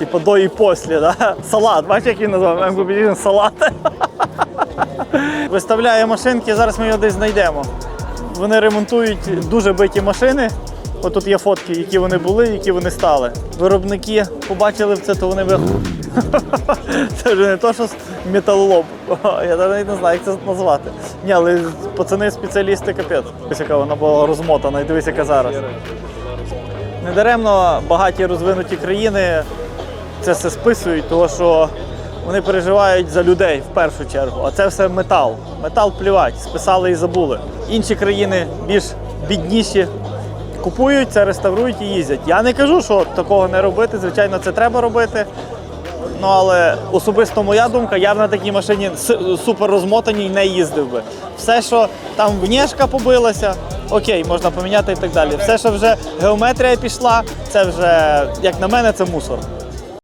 Типу до і після, да? Салат. Бачиш, як він назвав? М-Competition салат. Виставляє машинки, зараз ми його десь знайдемо. Вони ремонтують дуже биті машини. От тут є фотки, які вони були, які вони стали. Виробники побачили це, то вони вих... Це вже не то, що металолом. Я навіть не знаю, як це назвати. Ні, але пацани спеціалісти капець. Ось яка вона була розмотана, і дивись, яка зараз. Недаремно багаті розвинуті країни це все списують, тому що вони переживають за людей в першу чергу. А це все метал. Метал плювать, списали і забули. Інші країни більш бідніші. Купують це, реставрують і їздять. Я не кажу, що такого не робити. Звичайно, це треба робити. Ну але особисто моя думка, я б на такій машині супер розмотаній не їздив би. Все, що там внешка побилася, окей, можна поміняти і так далі. Все, що вже геометрія пішла, це вже, як на мене, це мусор.